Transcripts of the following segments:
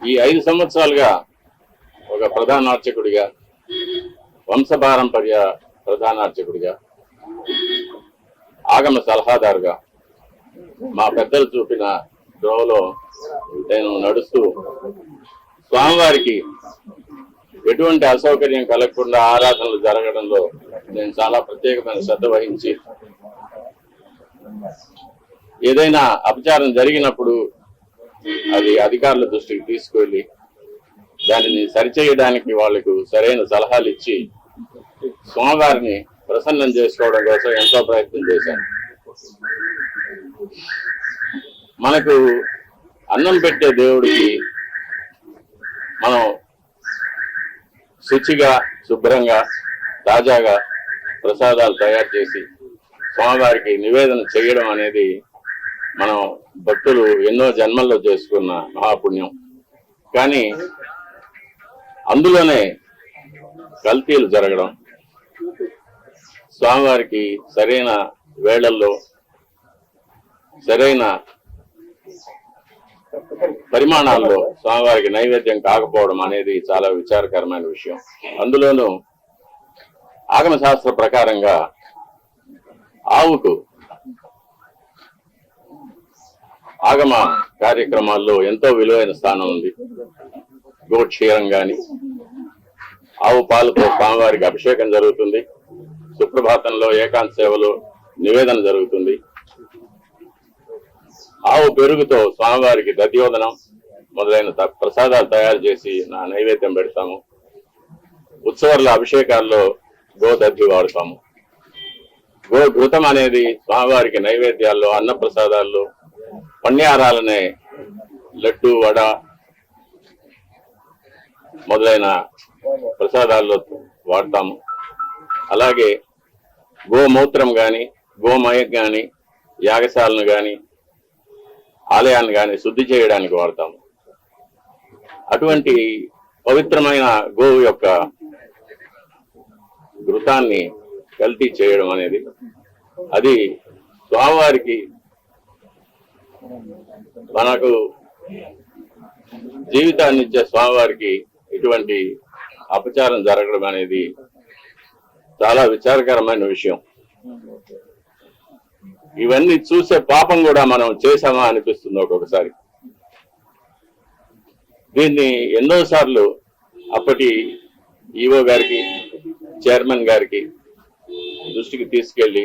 ఈ ఐదు సంవత్సరాలుగా ఒక ప్రధాన అర్చకుడిగా వంశపారంపర్య ప్రధాన అర్చకుడిగా ఆగమ సలహాదారుగా మా పెద్దలు చూపిన ద్రోవలో నేను నడుస్తూ స్వామివారికి ఎటువంటి అసౌకర్యం కలగకుండా ఆరాధనలు జరగడంలో నేను చాలా ప్రత్యేకమైన శ్రద్ధ వహించి ఏదైనా అపచారం జరిగినప్పుడు అది అధికారుల దృష్టికి తీసుకువెళ్ళి దానిని సరిచేయడానికి వాళ్ళకు సరైన సలహాలు ఇచ్చి స్వామివారిని ప్రసన్నం చేసుకోవడం కోసం ఎంతో ప్రయత్నం చేశాను మనకు అన్నం పెట్టే దేవుడికి మనం శుచిగా శుభ్రంగా తాజాగా ప్రసాదాలు తయారు చేసి స్వామివారికి నివేదన చేయడం అనేది మనం భక్తులు ఎన్నో జన్మల్లో చేసుకున్న మహాపుణ్యం. కానీ అందులోనే కల్తీలు జరగడం స్వామివారికి సరైన వేళల్లో సరైన పరిమాణాల్లో స్వామివారికి నైవేద్యం కాకపోవడం అనేది చాలా విచారకరమైన విషయం. అందులోనూ ఆగమశాస్త్ర ప్రకారంగా ఆవుకు ఆగమ కార్యక్రమాల్లో ఎంతో విలువైన స్థానం ఉంది. గోక్షీరం గాని ఆవు పాలతో స్వామివారికి అభిషేకం జరుగుతుంది. సుప్రభాతంలో ఏకాంత సేవలో నివేదన జరుగుతుంది. ఆవు పెరుగుతో స్వామివారికి దధ్యోదనం మొదలైన త- ప్రసాదాలు తయారు చేసి నా నైవేద్యం పెడతాము. ఉత్సవాల అభిషేకాల్లో గో దద్ది వాడతాము. గో ఘృతం అనేది స్వామివారికి నైవేద్యాల్లో అన్న ప్రసాదాల్లో పణ్యారాలనే లడ్డు వడ మొదలైన ప్రసాదాల్లో వాడతాము. అలాగే గోమూత్రం కానీ గోమయం కానీ యాగశాలను కానీ ఆలయాన్ని కానీ శుద్ధి చేయడానికి వాడతాము. అటువంటి పవిత్రమైన గోవు యొక్క ఘృతాన్ని కల్తీ చేయడం అనేది అది స్వామివారికి మనకు జీవితాన్ని ఇచ్చే స్వామివారికి ఇటువంటి అపచారం జరగడం అనేది చాలా విచారకరమైన విషయం. ఇవన్నీ చూసే పాపం కూడా మనం చేశామా అనిపిస్తుంది ఒక్కొక్కసారి. దీన్ని ఎన్నోసార్లు అప్పటి ఈఓ గారికి చైర్మన్ గారికి దృష్టికి తీసుకెళ్ళి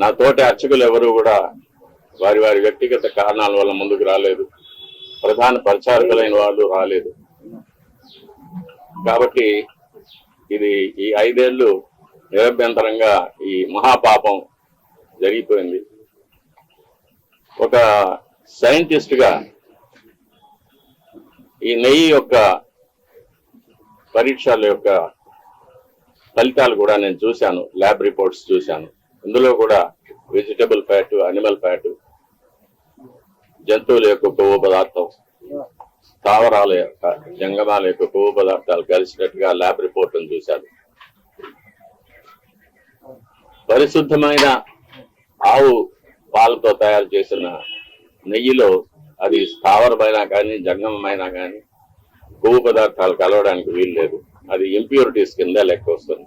నా తోటి అర్చకులు ఎవరు కూడా వారి వారి వ్యక్తిగత కారణాల వల్ల ముందుకు రాలేదు. ప్రధాన పరిచారకులైన వాళ్ళు రాలేదు. కాబట్టి ఇది ఈ ఐదేళ్ళు నిరభ్యంతరంగా ఈ మహాపాపం జరిగిపోయింది. ఒక సైంటిస్ట్గా ఈ నెయ్యి యొక్క పరీక్షల యొక్క ఫలితాలు కూడా నేను చూశాను ల్యాబ్ రిపోర్ట్స్ చూశాను. ఇందులో కూడా వెజిటబుల్ ఫ్యాట్ అనిమల్ ఫ్యాట్ జంతువుల యొక్క కొవ్వు పదార్థం స్థావరాల యొక్క జంగమాల యొక్క కొవ్వు పదార్థాలు కలిసినట్టుగా ల్యాబ్ రిపోర్ట్ను చూశాను పరిశుద్ధమైన ఆవు పాలతో తయారు చేసిన నెయ్యిలో అది స్థావరమైనా కానీ జంగమైనా కానీ కొవ్వు పదార్థాలు కలవడానికి వీలు లేదు అది ఇంప్యూరిటీస్ కింద లెక్క వస్తుంది.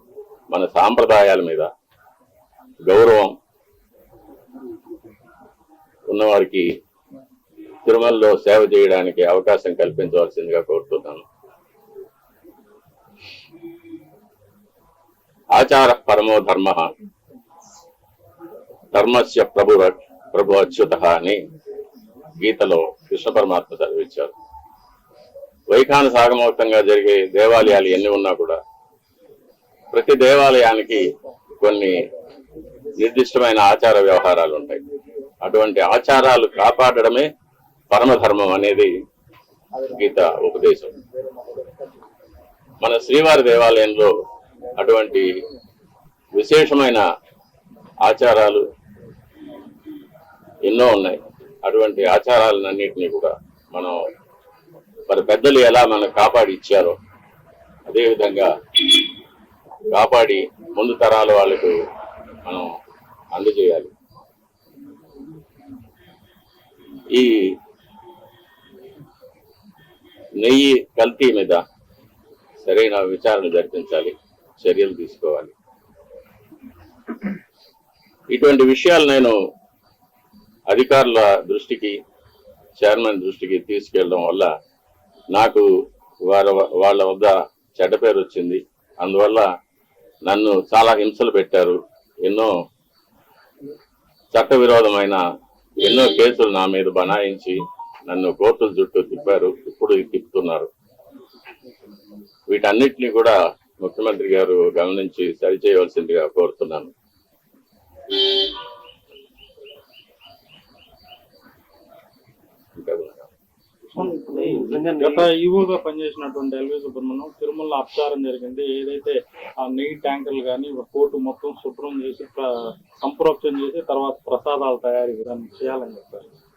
మన సాంప్రదాయాల మీద గౌరవం ఉన్నవారికి తిరుమలలో సేవ చేయడానికి అవకాశం కల్పించవలసిందిగా కోరుతున్నాను. ఆచార పరమో ధర్మ ధర్మస్య ప్రభు ప్రభు అచ్యుత అని గీతలో కృష్ణ పరమాత్మ చదివించారు. వైఖాన సాగమోక్తంగా జరిగే దేవాలయాలు ఎన్ని ఉన్నా కూడా ప్రతి దేవాలయానికి కొన్ని నిర్దిష్టమైన ఆచార వ్యవహారాలు ఉంటాయి. అటువంటి ఆచారాలు కాపాడడమే పరమధర్మం అనేది గీత ఉపదేశం. మన శ్రీవారి దేవాలయంలో అటువంటి విశేషమైన ఆచారాలు ఎన్నో ఉన్నాయి. అటువంటి ఆచారాలన్నింటినీ కూడా మనం మరి పెద్దలు ఎలా మనం కాపాడి ఇచ్చారో అదేవిధంగా కాపాడి ముందు తరాల వాళ్ళకు మనం అందజేయాలి. ఈ నెయ్యి కల్తీ మీద సరైన విచారణ జరిపించాలి చర్యలు తీసుకోవాలి. ఇటువంటి విషయాలు నేను అధికారుల దృష్టికి చైర్మన్ దృష్టికి తీసుకెళ్ళడం వల్ల నాకు వారి వాళ్ళ వద్ద చెడ్డ పేరు వచ్చింది. అందువల్ల నన్ను చాలా హింసలు పెట్టారు. ఎన్నో చట్ట విరోధమైన ఎన్నో కేసులు నా మీద బనాయించి నన్ను కోర్టుల చుట్టూ తిప్పారు. ఇప్పుడు తిప్పుతున్నారు. వీటన్నిటిని కూడా ముఖ్యమంత్రి గారు గమనించి సరిచేయవలసిందిగా కోరుతున్నాను ఇంకా ఉన్నారా? గత ఈవోగా పనిచేసినటువంటి ఎల్వి సుబ్రహ్మణ్యం తిరుమల అపచారం జరిగింది. ఏదైతే ఆ నెయ్యి ట్యాంకర్లు కానీ కోర్టు మొత్తం శుభ్రం చేసి ప్ర- సంప్రోక్షణ చేసి తర్వాత ప్రసాదాల తయారీ దాన్ని చేయాలని చెప్పారు.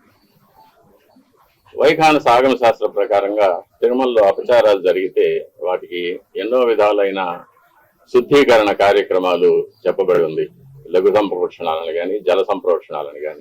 వైఖాన సాగమ శాస్త్ర ప్రకారంగా తిరుమలలో అపచారాలు జరిగితే వాటికి ఎన్నో విధాలైన శుద్ధీకరణ కార్యక్రమాలు చెప్పబడి ఉంది. లఘు సంప్రోక్షణాలను కానీ జల సంప్రోక్షణాలను కానీ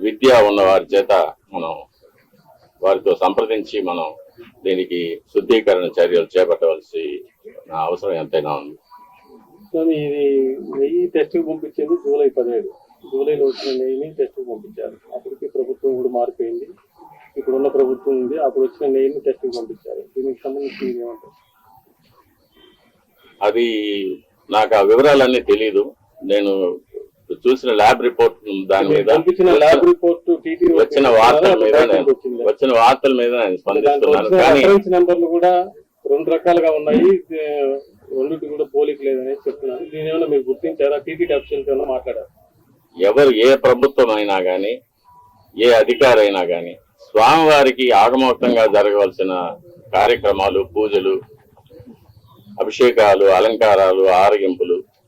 విద్య ఉన్న వారి చేత మనం వారితో సంప్రదించి మనం దీనికి శుద్ధీకరణ చర్యలు చేపట్టవలసి నా అవసరం ఎంతైనా ఉంది. స్వామి ఇది నెయ్యి టెస్ట్కి పంపించింది జూలై పదిహేడు. జూలైలో వచ్చిన నెయ్యిని టెస్ట్కి పంపించారు. అప్పటికి ప్రభుత్వం కూడా మారిపోయింది. ఇప్పుడున్న ప్రభుత్వం ఉంది. అప్పుడు వచ్చిన నెయ్యిని టెస్ట్కి పంపించారు. దీనికి సంబంధించి ఏమంటారు? అది నాకు ఆ వివరాలన్నీ తెలీదు. నేను చూసిన ల్యాబ్ రిపోర్ట్ దాని మీద. ల్యాబ్ రిపోర్ట్ వచ్చిన వార్తల మీద వచ్చిన వార్తల మీద నేను స్పందిస్తున్నాను కానీ నెంబర్లు కూడా రెండు రకాలుగా ఉన్నాయి. రెండింటి కూడా పోలిక లేదని చెప్తున్నారు. దీని ఏమైనా మీరు గుర్తించారా? టీటీ అఫీషియల్స్ ఏమైనా మాట్లాడారు? ఎవరు ఏ ప్రభుత్వం అయినా కానీ ఏ అధికారి అయినా కానీ స్వామివారికి ఆగమోక్తంగా జరగవలసిన కార్యక్రమాలు పూజలు అభిషేకాలు అలంకారాలు ఆరగింపులు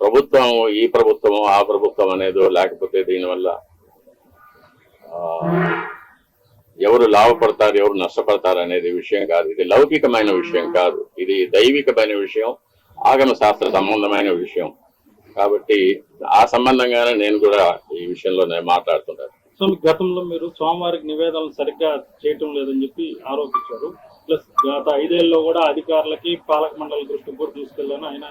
ప్రభుత్వం ఈ ప్రభుత్వం ఆ ప్రభుత్వం అనేదో లేకపోతే దీనివల్ల ఎవరు లాభపడతారు ఎవరు నష్టపడతారు అనేది విషయం కాదు. ఇది లౌకికమైన విషయం కాదు. ఇది దైవికమైన విషయం ఆగమ శాస్త్ర సంబంధమైన విషయం. కాబట్టి ఆ సంబంధంగానే నేను కూడా ఈ విషయంలో నేను మాట్లాడుతుంటాను. సో గతంలో మీరు స్వామివారికి నివేదనలు సరిగ్గా చేయటం లేదని చెప్పి ఆరోపించారు. ప్లస్ గత ఐదేళ్ళలో కూడా అధికారులకి పాలక మండలి దృష్టికి కూడా తీసుకెళ్ళాను ఆయన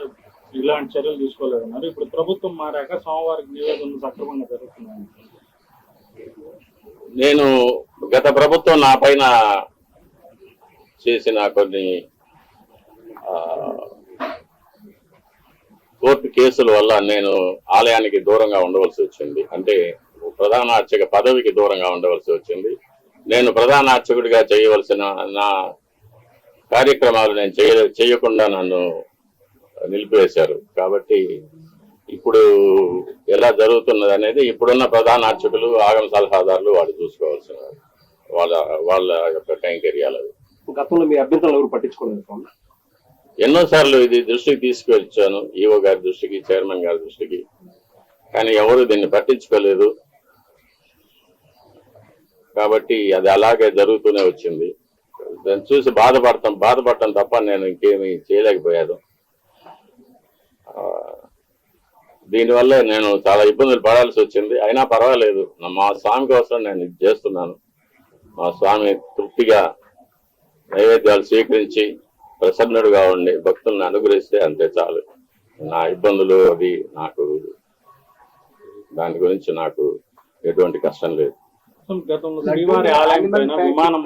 ఇలాంటి చర్యలు తీసుకోలేదన్నారు. ఇప్పుడు ప్రభుత్వం మారాక సోమవారం నివేదనలు సక్రమంగా జరుగుతున్నాయి నేను గత ప్రభుత్వం నా పైన చేసిన కొన్ని కోర్టు కేసుల వల్ల నేను ఆలయానికి దూరంగా ఉండవలసి వచ్చింది. అంటే ప్రధాన అర్చక పదవికి దూరంగా ఉండవలసి వచ్చింది. నేను ప్రధాన అర్చకుడిగా చేయవలసిన నా కార్యక్రమాలు నేను చేయ చేయకుండా నన్ను నిలిపివేశారు. కాబట్టి ఇప్పుడు ఎలా జరుగుతున్నది అనేది ఇప్పుడున్న ప్రధాన అర్చకులు ఆగమ సలహాదారులు వాళ్ళు చూసుకోవాల్సిన వాళ్ళ వాళ్ళ యొక్క కైంకర్యాలు. గతంలో మీ అభ్యంతరాలు ఎవరు పట్టించుకోలేదు ఎన్నోసార్లు ఇది దృష్టికి తీసుకొచ్చాను ఈఓ గారి దృష్టికి చైర్మన్ గారి దృష్టికి. కానీ ఎవరు దీన్ని పట్టించుకోలేదు. కాబట్టి అది అలాగే జరుగుతూనే వచ్చింది. దాన్ని చూసి బాధపడతాం బాధపడటం తప్ప నేను ఇంకేమీ చేయలేకపోయాను. దీనివల్ల నేను చాలా ఇబ్బందులు పడాల్సి వచ్చింది. అయినా పర్వాలేదు. నా- మా స్వామి కోసం నేను ఇది చేస్తున్నాను. మా స్వామి తృప్తిగా నైవేద్యాలు స్వీకరించి ప్రసన్నుడుగా ఉండి భక్తులను అనుగ్రహిస్తే అంతే చాలు. నా ఇబ్బందులు అది నాకు దాని గురించి నాకు ఎటువంటి కష్టం లేదు. గతంలో శ్రీవారి ఆలయం పైన విమానం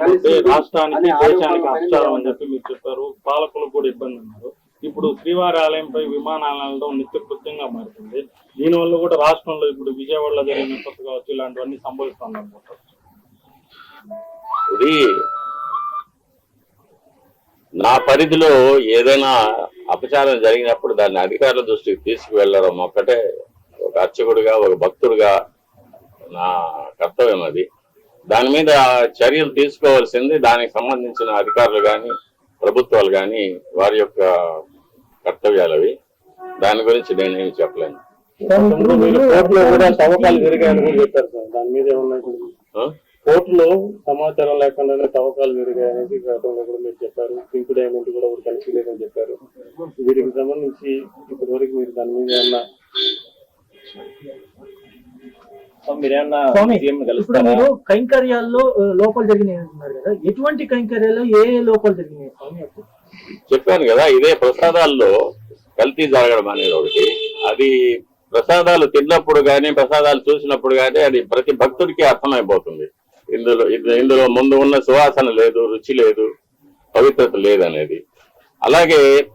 రాష్ట్రానికి దేశానికి అని చెప్పి మీరు చెప్పారు. పాలకులకు కూడా ఇబ్బంది అన్నారు ఇప్పుడు శ్రీవారి ఆలయంపై విమానాలు నిత్య కృత్యంగా మారుతుంది. దీనివల్ల కూడా రాష్ట్రంలో ఇప్పుడు విజయవాడలో జరిగిన కొత్త కావచ్చు ఇలాంటివన్నీ సంభవిస్తుంది అనుకుంటారు ఇది నా పరిధిలో ఏదైనా అపచారం జరిగినప్పుడు దాన్ని అధికారుల దృష్టికి తీసుకువెళ్ళడం ఒక్కటే ఒక అర్చకుడిగా ఒక భక్తుడిగా నా కర్తవ్యం అది. దాని మీద చర్యలు తీసుకోవాల్సింది దానికి సంబంధించిన అధికారులు కానీ ప్రభుత్వాలు కానీ వారి యొక్క కర్తవ్యాలు అవి దాని గురించి నేనేమి చెప్పలేను. కూడా తవ్వకాలు జరిగాయని కూడా చెప్పారు సార్. దాని మీద ఏమన్నా? కోర్టులో సమాచారం లేకుండానే తవ్వకాలు జరిగాయనేది గతంలో కూడా మీరు చెప్పారు. పింక్ డైమండ్ కూడా ఒకటి కలిసి లేదని చెప్పారు. వీటికి సంబంధించి ఇప్పటి వరకు మీరు దాని మీద ఏమన్నా ఇప్పుడు మీరు కైంకర్యాల్లో లోపాలు జరిగినాయి అంటున్నారు కదా. ఎటువంటి కైంకర్యాల్లో ఏ ఏ లోపాలు జరిగినాయి? స్వామి అప్పుడు చెప్పాను కదా ఇదే ప్రసాదాల్లో కల్తీ జరగడం అనేది ఒకటి. అది ప్రసాదాలు తిన్నప్పుడు కానీ ప్రసాదాలు చూసినప్పుడు కానీ అది ప్రతి భక్తుడికి అర్థమైపోతుంది. ఇందులో ఇందులో ముందు ఉన్న సువాసన లేదు రుచి లేదు పవిత్రత లేదనేది. అలాగే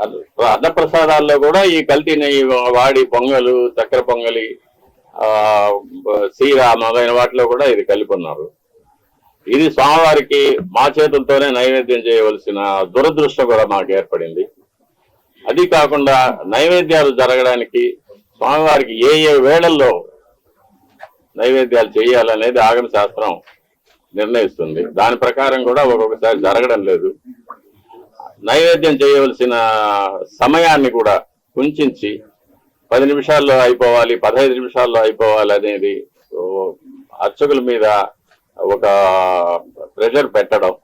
అన్న- ప్రసాదాల్లో కూడా ఈ కల్తీ నెయ్యి వాడి పొంగలు చక్కెర పొంగలి ఆ సీర మొదలైన వాటిలో కూడా ఇది కలిపి ఉన్నారు. ఇది స్వామివారికి మా చేతులతోనే నైవేద్యం చేయవలసిన దురదృష్టం కూడా మాకు ఏర్పడింది. అది కాకుండా నైవేద్యాలు జరగడానికి స్వామివారికి ఏ ఏ వేళల్లో నైవేద్యాలు చేయాలనేది ఆగమ శాస్త్రం నిర్ణయిస్తుంది. దాని ప్రకారం కూడా ఒక్కొక్కసారి జరగడం లేదు. నైవేద్యం చేయవలసిన సమయాన్ని కూడా కుంచించి పది నిమిషాల్లో అయిపోవాలి పదహైదు నిమిషాల్లో అయిపోవాలి అనేది అర్చకుల మీద ఒక ప్రెషర్ పెట్టడం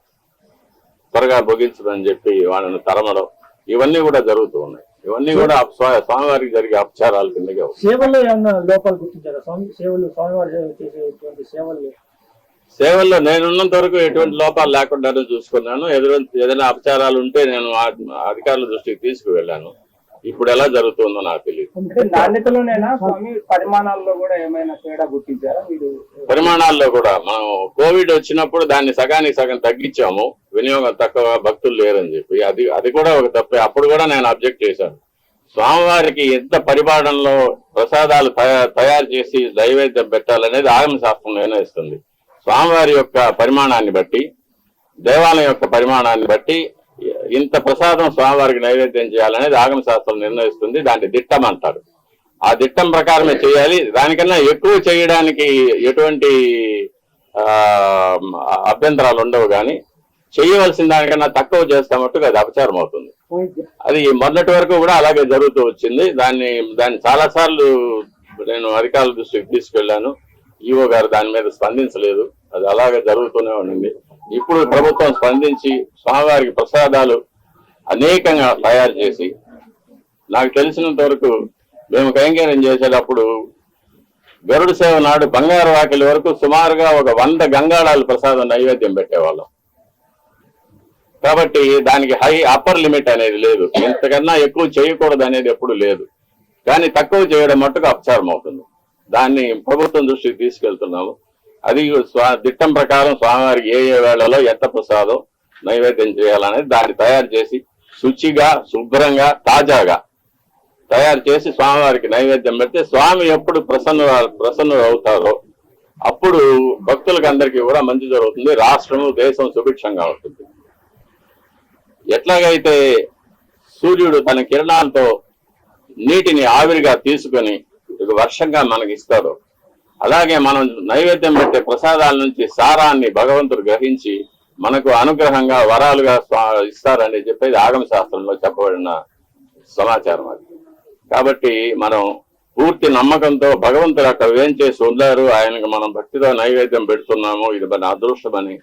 త్వరగా ముగించదని చెప్పి వాళ్ళని తరమడం ఇవన్నీ కూడా జరుగుతూ ఉన్నాయి. ఇవన్నీ కూడా స్వా- స్వామివారికి జరిగే అపచారాల కిందకే వస్తాయి. సేవల్లో ఏమన్నా లోపాలు గుర్తించారా స్వామి సేవలు స్వామివారు చేసేటువంటి సేవలు. సేవల్లో నేనున్నంత వరకు ఎటువంటి లోపాలు లేకుండానే చూసుకున్నాను. ఎదురు ఏదైనా అపచారాలు ఉంటే నేను అధికారుల దృష్టికి తీసుకువెళ్ళాను. ఇప్పుడు ఎలా జరుగుతుందో నాకు తెలియదు నాణ్యతలోనైనా? స్వామి పరిమాణాల్లో కూడా ఏమైనా తేడా గుర్తించారా మీరు? పరిమాణాల్లో కూడా మనం కోవిడ్ వచ్చినప్పుడు దాన్ని సగానికి సగం తగ్గించాము. వినియోగం తక్కువ భక్తులు లేరని చెప్పి. అది అది కూడా ఒక తప్పే. అప్పుడు కూడా నేను అబ్జెక్ట్ చేశాను. స్వామివారికి ఎంత పరిమాణంలో ప్రసాదాలు తయా- తయారు చేసి నైవేద్యం పెట్టాలనేది ఆగమ శాస్త్రం నిర్ణయిస్తుంది స్వామివారి యొక్క పరిమాణాన్ని బట్టి దేవాలయం యొక్క పరిమాణాన్ని బట్టి ఇంత ప్రసాదం స్వామివారికి నైవేద్యం చేయాలనేది ఆగమ శాస్త్రం నిర్ణయిస్తుంది దాన్ని దిట్టం అంటారు. ఆ దిట్టం ప్రకారమే చేయాలి. దానికన్నా ఎక్కువ చేయడానికి ఎటువంటి ఆ, అభ్యంతరాలు ఉండవు కానీ చేయవలసిన దానికన్నా తక్కువ చేస్తామట్టుగా అది అపచారం అవుతుంది. అది మొన్నటి వరకు కూడా అలాగే జరుగుతూ వచ్చింది. దాన్ని దాన్ని చాలా సార్లు నేను అధికారుల దృష్టికి తీసుకెళ్ళాను ఈఓ గారు దాని మీద స్పందించలేదు. అది అలాగే జరుగుతూనే ఉండింది. ఇప్పుడు ప్రభుత్వం స్పందించి స్వామివారికి ప్రసాదాలు అనేకంగా తయారు చేసి నాకు తెలిసినంత వరకు మేము కైంకర్యం చేసేటప్పుడు గరుడు సేవ నాడు బంగారు వాకిలి వరకు సుమారుగా ఒక వంద గంగాళాలు ప్రసాదం నైవేద్యం పెట్టేవాళ్ళం. కాబట్టి దానికి హై అప్పర్ లిమిట్ అనేది లేదు. ఇంతకన్నా ఎక్కువ చేయకూడదు అనేది ఎప్పుడు లేదు. కానీ తక్కువ చేయడం మట్టుకు అపచారం అవుతుంది. దాన్ని ప్రభుత్వం దృష్టికి తీసుకెళ్తున్నాము. అది దిట్టం ప్రకారం స్వామివారికి ఏ ఏ వేళలో ఎంత ప్రసాదం నైవేద్యం చేయాలనేది దాన్ని తయారు చేసి శుచిగా శుభ్రంగా తాజాగా తయారు చేసి స్వామివారికి నైవేద్యం పెడితే స్వామి ఎప్పుడు ప్రసన్న ప్రసన్నులు అవుతారో అప్పుడు భక్తులకు అందరికీ కూడా మంచి జరుగుతుంది. రాష్ట్రము దేశం సుభిక్షంగా ఉంటుంది. ఎట్లాగైతే సూర్యుడు తన కిరణాలతో నీటిని ఆవిరిగా తీసుకొని ఇది వర్షంగా మనకి ఇస్తాడు అలాగే మనం నైవేద్యం పెట్టే ప్రసాదాల నుంచి సారాన్ని భగవంతుడు గ్రహించి మనకు అనుగ్రహంగా వరాలుగా స్వా- ఇస్తారని చెప్పేది ఆగమ శాస్త్రంలో చెప్పబడిన సమాచారం అది. కాబట్టి మనం పూర్తి నమ్మకంతో భగవంతుడు అక్కడ ఏం చేసి ఉన్నారు ఆయనకు మనం భక్తితో నైవేద్యం పెడుతున్నాము ఇది మన అదృష్టమని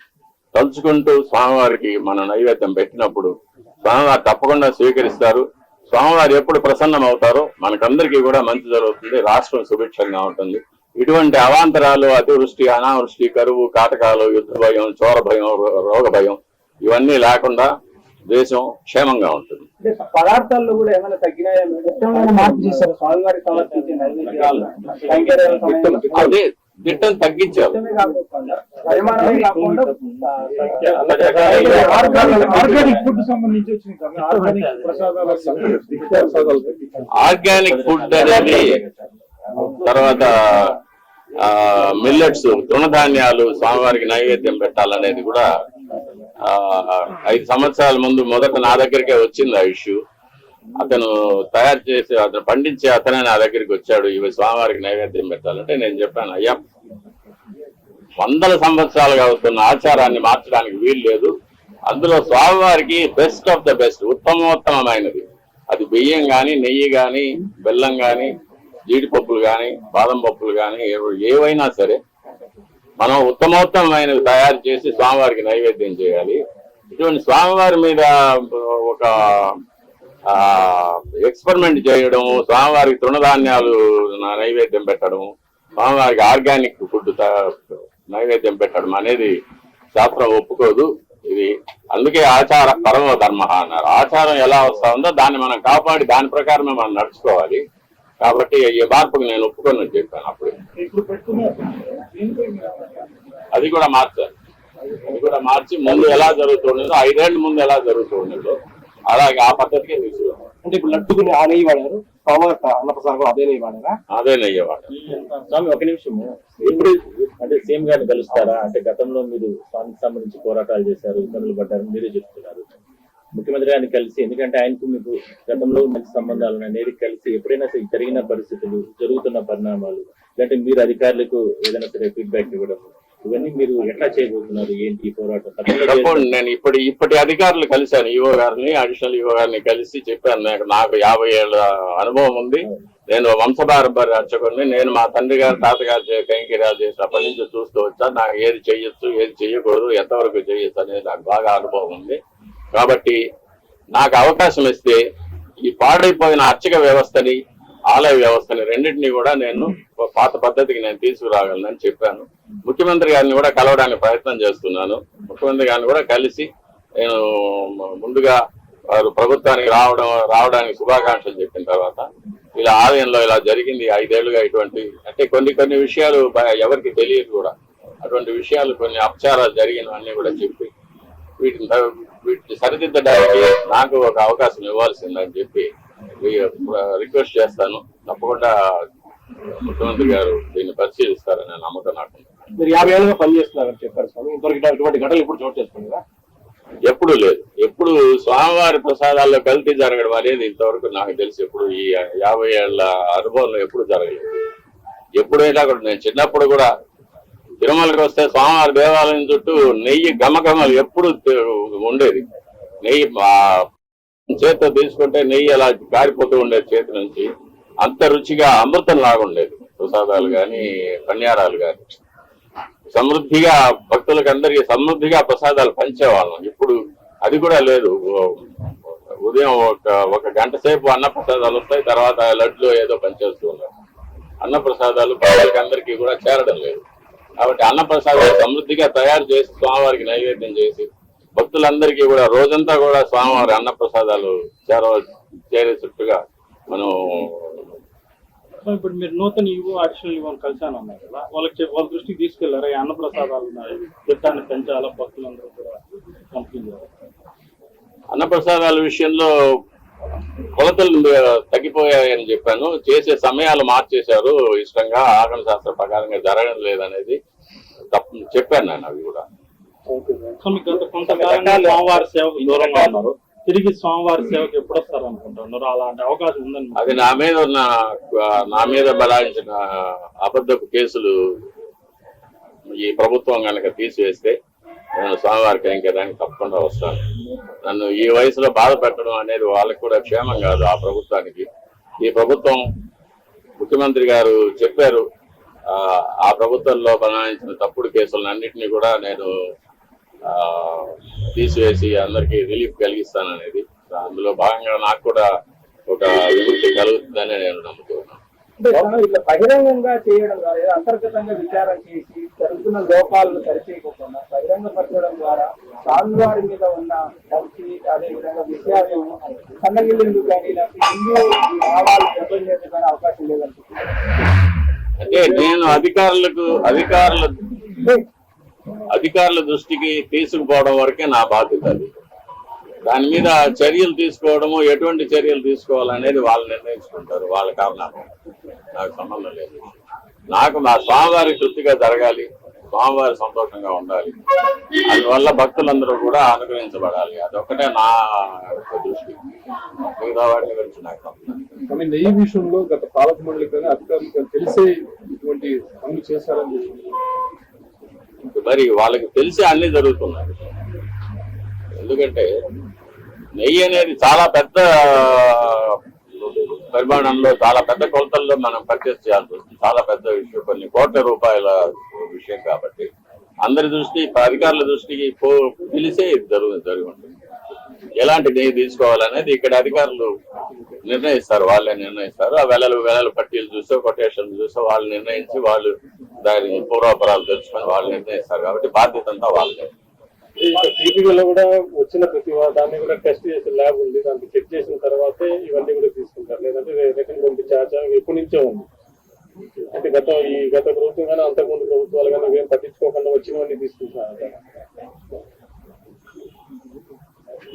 తలుచుకుంటూ స్వామివారికి మనం నైవేద్యం పెట్టినప్పుడు స్వామివారు తప్పకుండా స్వీకరిస్తారు. స్వామివారు ఎప్పుడు ప్రసన్నం అవుతారో మనకందరికీ కూడా మంచి జరుగుతుంది రాష్ట్రం సుభిక్షంగా ఉంటుంది. ఇటువంటి అవాంతరాలు అతివృష్టి అనావృష్టి కరువు కాటకాలు యుద్ధ భయం చోర భయం రోగ భయం ఇవన్నీ లేకుండా దేశం క్షేమంగా ఉంటుంది. పదార్థాల్లో కూడా ఏమైనా తగ్గినాయా అదే దిట్టం తగ్గించారు. మొత్తమే కాకుండా పరిమాణమే కాకుండా ఆర్గానిక్ ఫుడ్ సంబంధించి వచ్చింది కదా ఆర్గానిక్ ప్రసాదాలు ఆర్గానిక్ ఫుడ్ అనేది తర్వాత మిల్లెట్స్ తృణధాన్యాలు స్వామివారికి నైవేద్యం పెట్టాలనేది కూడా ఆ, ఐదు సంవత్సరాల ముందు మొదట నా దగ్గరికే వచ్చింది ఆ ఇష్యూ. అతను తయారు చేసి అతను పండించే అతనే నా దగ్గరికి వచ్చాడు ఇవి స్వామివారికి నైవేద్యం పెట్టాలంటే నేను చెప్పాను అయ్యా వందల సంవత్సరాలుగా వస్తున్న ఆచారాన్ని మార్చడానికి వీలు లేదు. అందులో స్వామివారికి బెస్ట్ ఆఫ్ ద బెస్ట్ ఉత్తమోత్తమైనది అది బియ్యం కానీ నెయ్యి కానీ బెల్లం కానీ జీడిపప్పులు కానీ బాదం పప్పులు కానీ ఏవైనా సరే మనం ఉత్తమోత్తమైనవి తయారు చేసి స్వామివారికి నైవేద్యం చేయాలి. ఇటువంటి స్వామివారి మీద ఒక ఎక్స్పెరిమెంట్ చేయడం స్వామివారికి తృణధాన్యాలు నైవేద్యం పెట్టడం స్వామివారికి ఆర్గానిక్ ఫుడ్ నైవేద్యం పెట్టడం అనేది శాస్త్రం ఒప్పుకోదు. ఇది అందుకే ఆచార పరమ ధర్మ అన్నారు. ఆచారం ఎలా వస్తా ఉందో దాన్ని మనం కాపాడి దాని ప్రకారమే మనం నడుచుకోవాలి. కాబట్టి ఈ మార్పుకు నేను ఒప్పుకొని చెప్పాను అప్పుడు. ఇప్పుడు అది కూడా మార్చాలి. అది కూడా మార్చి ముందు ఎలా జరుగుతుండేదో ఐదేళ్ళ ముందు ఎలా జరుగుతుండేదో అలాగే ఆ పద్ధతికే తీసుకురావాలి అంటే ఇప్పుడు లడ్డుకుని ఆ నెయ్యి వాడారు సోమవార అన్నప్రసాదం అదే నెయ్యి వాడారా? అదే నెయ్యేవాడు స్వామి ఒక నిమిషము ఎప్పుడు అంటే సేమ్ గాని కలుస్తారా? అంటే గతంలో మీరు స్వామికి సంబంధించి పోరాటాలు చేశారు ఇబ్బందులు పడ్డారు మీరే చెప్తున్నారు. ముఖ్యమంత్రి గారిని కలిసి ఎందుకంటే ఆయనకు మీకు గతంలో మంచి సంబంధాలు ఉన్నాయి. నేరికి కలిసి ఎప్పుడైనా సరే జరిగిన పరిస్థితులు జరుగుతున్న పరిణామాలు లేదంటే మీరు అధికారులకు ఏదైనా సరే ఫీడ్బ్యాక్ ఇవ్వడం ఇవన్నీ మీరు ఎట్లా చేయబోతున్నారు? ఏంటి పోరాటం? నేను ఇప్పటి ఇప్పటి అధికారులు కలిశాను. ఈఓ గారిని అడిషనల్ ఈఓ గారిని కలిసి చెప్పాను. నాకు నాకు యాభై ఏళ్ళ అనుభవం ఉంది. నేను వంశపారంపర్య అర్చకుడిని నేను మా తండ్రి గారు తాతగారు చే- కైంకర్యాలు చేసినప్పటి నుంచి చూస్తూ వచ్చా నాకు ఏది చెయ్యొచ్చు ఏది చెయ్యకూడదు ఎంతవరకు చెయ్యొచ్చు అనేది నాకు బాగా అనుభవం ఉంది. కాబట్టి నాకు అవకాశం ఇస్తే ఈ పాడైపోయిన అర్చక వ్యవస్థని ఆలయ వ్యవస్థని రెండింటినీ కూడా నేను పాత పద్ధతికి నేను తీసుకురాగలనని చెప్పాను. ముఖ్యమంత్రి గారిని కూడా కలవడానికి ప్రయత్నం చేస్తున్నాను. ముఖ్యమంత్రి గారిని కూడా కలిసి నేను ముందుగా వారు ప్రభుత్వానికి రావడం రావడానికి శుభాకాంక్షలు చెప్పిన తర్వాత ఇలా ఆలయంలో ఇలా జరిగింది. ఐదేళ్ళుగా ఇటువంటి అంటే కొన్ని కొన్ని విషయాలు ఎవరికి తెలియదు కూడా. అటువంటి విషయాలు కొన్ని అపచారాలు జరిగినవన్నీ కూడా చెప్పి వీటిని వీటిని సరిదిద్దడానికి నాకు ఒక అవకాశం ఇవ్వాల్సిందని చెప్పి రిక్వెస్ట్ చేస్తాను. తప్పకుండా ముఖ్యమంత్రి గారు దీన్ని పరిశీలిస్తారనే నమ్మకం నాకు. మీరు యాభై ఏళ్ళుగా పనిచేస్తున్నారని చెప్పారు స్వామి. ఇంతవరకు ఇటువంటి ఘటనలు ఇప్పుడు చోటు చేసుకుంటారా ఎప్పుడు లేదు. ఎప్పుడు స్వామివారి ప్రసాదాల్లో కల్తీ జరగడం అనేది ఇంతవరకు నాకు తెలిసి ఎప్పుడు ఈ యాభై ఏళ్ళ అనుభవంలో ఎప్పుడు జరగలేదు. ఎప్పుడైనా కూడా నేను చిన్నప్పుడు కూడా తిరుమలకి వస్తే స్వామివారి దేవాలయం చుట్టూ నెయ్యి గమగమలు ఎప్పుడు ఉండేది. నెయ్యి చేతితో చేత్తో తీసుకుంటే నెయ్యి అలా కారిపోతూ ఉండేది చేతి నుంచి. అంత రుచిగా అమృతం లాగుండేది ప్రసాదాలు కానీ కన్యారాలు కానీ సమృద్ధిగా భక్తులకు అందరికీ సమృద్ధిగా ప్రసాదాలు పంచేవాళ్ళం. ఇప్పుడు అది కూడా లేదు. ఉదయం ఒక ఒక గంట సేపు అన్న ప్రసాదాలు వస్తాయి తర్వాత లడ్లు ఏదో పనిచేస్తూ ఉన్నారు. అన్న ప్రసాదాలు భక్తులకి అందరికీ కూడా చేరడం లేదు. కాబట్టి అన్న ప్రసాదాలు సమృద్ధిగా తయారు చేసి స్వామివారికి నైవేద్యం చేసి భక్తులందరికీ కూడా రోజంతా కూడా స్వామివారి అన్న ప్రసాదాలు చేర చేరేటట్టుగా మనం ఇప్పుడు మీరు నూతన ఇవ్వు అడిషనల్ అని కలిసాను అన్నారు కదా. వాళ్ళకి వాళ్ళ దృష్టికి తీసుకెళ్ళారా? ఈ అన్న ప్రసాదాలు ఉన్నాయి తిట్టాన్ని పెంచాలా? భక్తులందరూ కూడా కంప్లీట్ చేయాలి అన్న ప్రసాదాల విషయంలో కొలతలు తగ్గిపోయాయని చెప్పాను. చేసే సమయాలు మార్చేశారు. ఇష్టంగా ఆగమ శాస్త్ర ప్రకారంగా జరగడం లేదనేది తప్పు చెప్పాను నేను అవి కూడా. Okay sir. సో మీకు గత కొంతకాలంగా స్వామివారి సేవకు దూరంగా ఉన్నారు. తిరిగి స్వామివారి సేవకు ఎప్పుడు వస్తారు అనుకుంటున్నారు అలాంటి అవకాశం ఉందని అది నా మీద ఉన్న నా మీద బలాయించిన అబద్ధపు కేసులు ఈ ప్రభుత్వం కనుక తీసివేస్తే నేను స్వామివారి కైంకర్యానికి తప్పకుండా వస్తాను. నన్ను ఈ వయసులో బాధ పెట్టడం అనేది వాళ్ళకి కూడా క్షేమం కాదు ఆ ప్రభుత్వానికి. ఈ ప్రభుత్వం ముఖ్యమంత్రి గారు చెప్పారు ఆ, ప్రభుత్వంలో బనాయించిన తప్పుడు కేసులన్నింటినీ కూడా నేను తీసివేసి అందరికీ రిలీఫ్ కలిగిస్తాననేది. అందులో భాగంగా నాకు కూడా ఒక విముక్తి కలుగుతుందని నేను నమ్ముతున్నాను. ఇట్లా బహిరంగంగా చేయడం ద్వారా అంతర్గతంగా విచారణ చేసి జరుగుతున్న లోపాలను సరిచేయకుండా బహిరంగపరచడం ద్వారా స్వామివారి మీద ఉన్న భక్తి అదే విధంగా విశ్వాసం సన్నగిల్లేందుకు కానీ లేకపోతే హిందూ భావాలు కానీ అవకాశం లేదనుకుంటున్నాను అంటే నేను అధికారులకు అధికారుల అధికారుల దృష్టికి తీసుకుపోవడం వరకే నా బాధ్యత అది. దాని మీద చర్యలు తీసుకోవడము ఎటువంటి చర్యలు తీసుకోవాలనేది వాళ్ళు నిర్ణయించుకుంటారు వాళ్ళ కారణాలు. నాకు సంబంధం లేదు. నాకు నా స్వామివారి తృప్తిగా జరగాలి స్వామివారి సంతోషంగా ఉండాలి. అందువల్ల భక్తులందరూ కూడా అనుగ్రహించబడాలి. అదొక్కటే నా దృష్టి. మిగతా వాటి గురించి నాకు నెయ్యి విషయంలో గత పాలక మండలి కానీ అధికారులు తెలిసే ఇటువంటి పనులు చేశారని మరి వాళ్ళకి తెలిసి అన్ని జరుగుతున్నాయి. ఎందుకంటే నెయ్యి అనేది చాలా పెద్ద పరిమాణంలో చాలా పెద్ద కొలతల్లో మనం పర్చేస్ చేయాల్సి వస్తుంది. చాలా పెద్ద విషయం కొన్ని కోట్ల రూపాయల విషయం కాబట్టి అందరి దృష్టి అధికారుల దృష్టికి పో తెలిసే జరుగు జరిగి ఉంటుంది ఎలాంటి నెయ్యి తీసుకోవాలనేది ఇక్కడ అధికారులు నిర్ణయిస్తారు. వాళ్ళే నిర్ణయిస్తారు. ఆ వెలలు వెలలు పట్టీలు చూసో కొటేషన్ చూసో వాళ్ళు నిర్ణయించి వాళ్ళు దాని పూర్వాపరాలు తెలుసుకొని వాళ్ళు నిర్ణయిస్తారు. కాబట్టి బాధ్యత అంతా వాళ్ళే టీటీవీలో కూడా వచ్చిన ప్రతి దాన్ని కూడా టెస్ట్ చేసే ల్యాబ్ ఉంది. దాన్ని చెక్ చేసిన తర్వాతే ఇవన్నీ కూడా తీసుకుంటారు. లేదంటే రిటర్న్ పంపించే ఆచారం ఎప్పటి నుంచో ఉంది. అంటే గత ఈ గత ప్రభుత్వం కానీ అంతకుముందు ప్రభుత్వాలు కానీ ఏం పట్టించుకోకుండా వచ్చినవన్నీ తీసుకుంటున్నారు.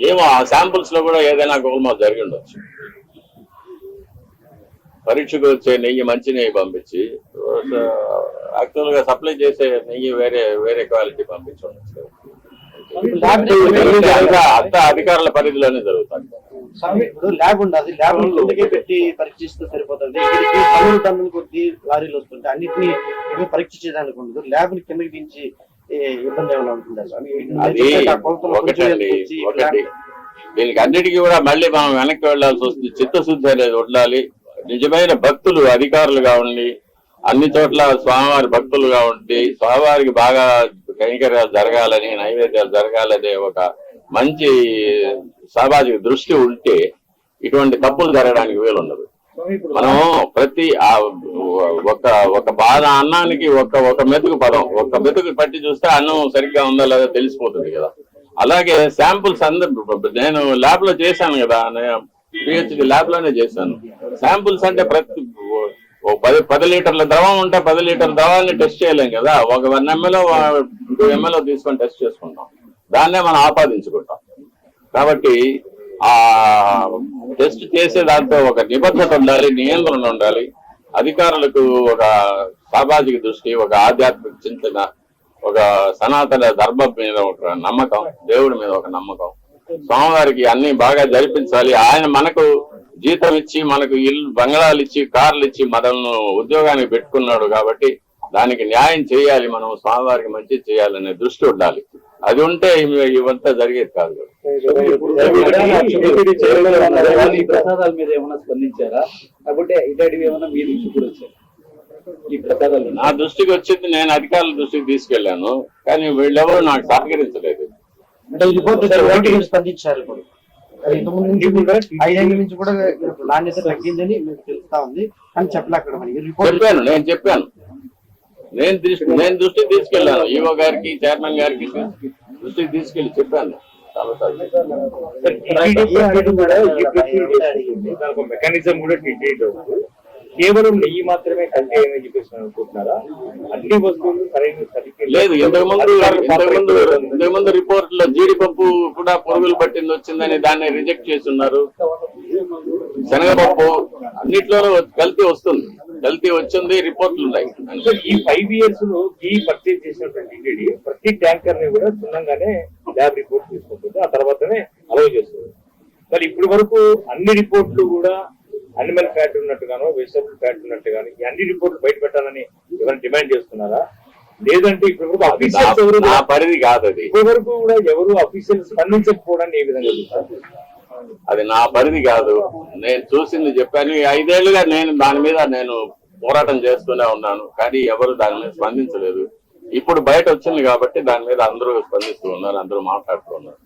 ఏమో ఆ శాంపుల్స్లో కూడా ఏదైనా గోల్మాల్ జరిగి ఉండొచ్చు. పరీక్షకు వచ్చే నెయ్యి మంచి నెయ్యి పంపించి యాక్చువల్గా సప్లై చేసే నెయ్యి వేరే వేరే క్వాలిటీ పంపించి ఉండొచ్చు. అంత అధికారుల పరిధిలోనే జరుగుతుంది ఇప్పుడు ల్యాబ్ ఉండాలి ల్యాబ్ కిందకే పెట్టి పరీక్షిస్తే సరిపోతుంది ఇక్కడికి పనులు టన్నులు కొద్ది లారీలు వస్తుంటే అన్నిటిని ఇక్కడ పరీక్ష చేయడానికి ఉండదు ల్యాబ్ని కిందకి దించి ఇబ్బంది ఏమైనా ఉంటుంది ఒకటి దీనికి అన్నిటికీ కూడా మళ్ళీ మనం వెనక్కి వెళ్ళాల్సి వస్తుంది. చిత్తశుద్ధి అనేది ఉండాలి. నిజమైన భక్తులు అధికారులుగా ఉండి అన్ని చోట్ల స్వామివారి భక్తులుగా ఉండి స్వామివారికి బాగా కైంకర్యాలు జరగాలని నైవేద్యాలు జరగాలనే ఒక మంచి సామాజిక దృష్టి ఉంటే ఇటువంటి తప్పులు జరగడానికి వీలుండదు. మనం ప్రతి ఆ ఒక ఒక బాధ అన్నానికి ఒక ఒక మెతుకు పదం. ఒక మెతుకు పట్టి చూస్తే అన్నం సరిగ్గా ఉందా లేదా తెలిసిపోతుంది కదా. అలాగే శాంపుల్స్ అందరు నేను ల్యాబ్లో చేశాను కదా పిహెచ్డి ల్యాబ్లోనే చేశాను. శాంపుల్స్ అంటే ప్రతి ఓ పది పది లీటర్ల ద్రవం ఉంటే పది లీటర్ల ద్రవాన్ని టెస్ట్ చేయలేం కదా. ఒక వన్ ఎంఎల్ఓ టూ ఎంఎల్ఓ తీసుకొని టెస్ట్ చేసుకుంటాం. దాన్నే మనం ఆపాదించుకుంటాం. కాబట్టి ఆ టెస్ట్ చేసే దాంట్లో ఒక నిబద్ధత ఉండాలి నియంత్రణ ఉండాలి. అధికారులకు ఒక సామాజిక దృష్టి ఒక ఆధ్యాత్మిక చింతన ఒక సనాతన ధర్మం మీద ఒక నమ్మకం దేవుడి మీద ఒక నమ్మకం. స్వామివారికి అన్ని బాగా జరిపించాలి. ఆయన మనకు జీతం ఇచ్చి మనకు ఇల్లు బంగళాలు ఇచ్చి కార్లు ఇచ్చి మనల్ని ఉద్యోగానికి పెట్టుకున్నాడు కాబట్టి దానికి న్యాయం చేయాలి మనం స్వామివారికి మంచి చేయాలనే దృష్టి ఉండాలి. అది ఉంటే ఇవి- ఇవంతా జరిగేది కాదు ప్రసాదాల మీద ఏమైనా స్పందించారా? ఇలాంటివి ఏమైనా మీ నా దృష్టికి వచ్చింది నేను అధికారుల దృష్టికి తీసుకెళ్ళాను కానీ వీళ్ళెవరూ నాకు సహకరించలేదు. స్పందించారు ఇప్పుడు? ఇంతకుముందు నుంచి కూడా ఐదేళ్ళ నుంచి కూడా నాణ్యత తగ్గిందని మీకు తెలుస్తా ఉంది. కానీ చెప్పలేక మరి. ఈ రిపోర్ట్ చెప్పాను నేను చెప్పాను. నేను దృష్టి నేను దృష్టికి తీసుకెళ్ళాను ఈవో గారికి చైర్మన్ గారికి దృష్టికి తీసుకెళ్ళి చెప్పాను. మెకానిజం కూడా అవుతుంది. కేవలం నెయ్యి మాత్రమే అని చెప్పేసి అనుకుంటున్నారా? అన్ని వస్తువులు సరైన లేదు ఇంతకు ముందు ఇంతకు ముందు ఇంతకు ముందు రిపోర్ట్లో జీడిపప్పు కూడా పురుగులు పట్టింది వచ్చిందని దాన్ని రిజెక్ట్ చేస్తున్నారు. శనగపప్పు అన్నిట్లోనూ కల్తీ వస్తుంది. కల్తీ వచ్చింది రిపోర్ట్లు ఉన్నాయి. ఈ ఫైవ్ ఇయర్స్లో ఈ పర్చేజ్ చేసినటువంటి ఇంటిడి ప్రతి ట్యాంకర్ని కూడా క్షుణ్ణంగానే ల్యాబ్ రిపోర్ట్ తీసుకుంటుంది. ఆ తర్వాతనే అలౌ చేస్తుంది. మరి ఇప్పటి వరకు అన్ని రిపోర్ట్లు కూడా అనిమల్ ఫ్యాట్ ఉన్నట్టుగానో వెజిటబుల్ ఫ్యాట్ ఉన్నట్టుగాను ఈ అన్ని రిపోర్ట్లు బయట పెట్టాలని ఎవరైనా డిమాండ్ చేస్తున్నారా? లేదంటే వరకు అఫీషియల్స్ ఎవరు పరిధి కాదు అది. ఇప్పటి వరకు కూడా ఎవరు అఫీషియల్స్ స్పందించకపోవడాన్ని ఏ విధంగా అది నా పరిధి కాదు. నేను చూసింది చెప్పాను. ఐదేళ్ళుగా నేను దాని మీద నేను పోరాటం చేస్తూనే ఉన్నాను. కానీ ఎవరు దాని మీద స్పందించలేదు. ఇప్పుడు బయట వచ్చింది కాబట్టి దాని మీద అందరూ స్పందిస్తూ ఉన్నారు అందరూ మాట్లాడుతూ ఉన్నారు.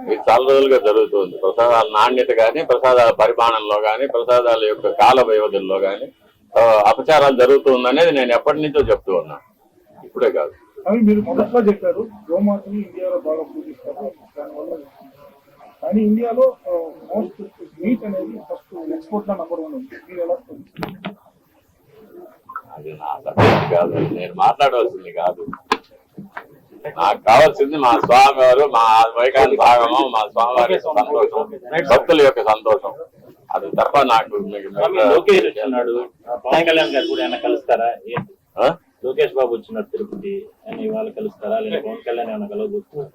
ఇది చాలా రోజులుగా జరుగుతుంది. ప్రసాదాల నాణ్యత కానీ ప్రసాదాల పరిమాణంలో కానీ ప్రసాదాల యొక్క కాల వ్యవధుల్లో కానీ అపచారాలు జరుగుతుందనేది నేను ఎప్పటి నుంచో చెప్తూ ఉన్నాను ఇప్పుడే కాదు. కానీ మీరు మొదట్లో చెప్పారు గోమాతని ఇండియాలో బాగా పూజిస్తారు దానివల్ల కానీ ఇండియాలో మోస్ట్ మీట్ అనేది ఫస్ట్ ఎక్స్పోర్ట్లో నంబర్ వన్ ఉంది. మీరు ఎలా స్పందిస్తారు? అది నా కాదు నేను మాట్లాడవలసింది కాదు. నాకు కావాల్సింది మా స్వామి వారు మా వైకాంత భాగము మా స్వామి వారి యొక్క సంతోషం భక్తుల యొక్క సంతోషం అది తప్ప నాకు లోకేష్ వచ్చినాడు పవన్ కళ్యాణ్ గారు కూడా ఏమైనా కలుస్తారా ఏంటి ఆ? లోకేష్ బాబు వచ్చినారు తిరుపతి ఆయన ఇవాళ కలుస్తారా లేదా పవన్ కళ్యాణ్ ఏమైనా సార్.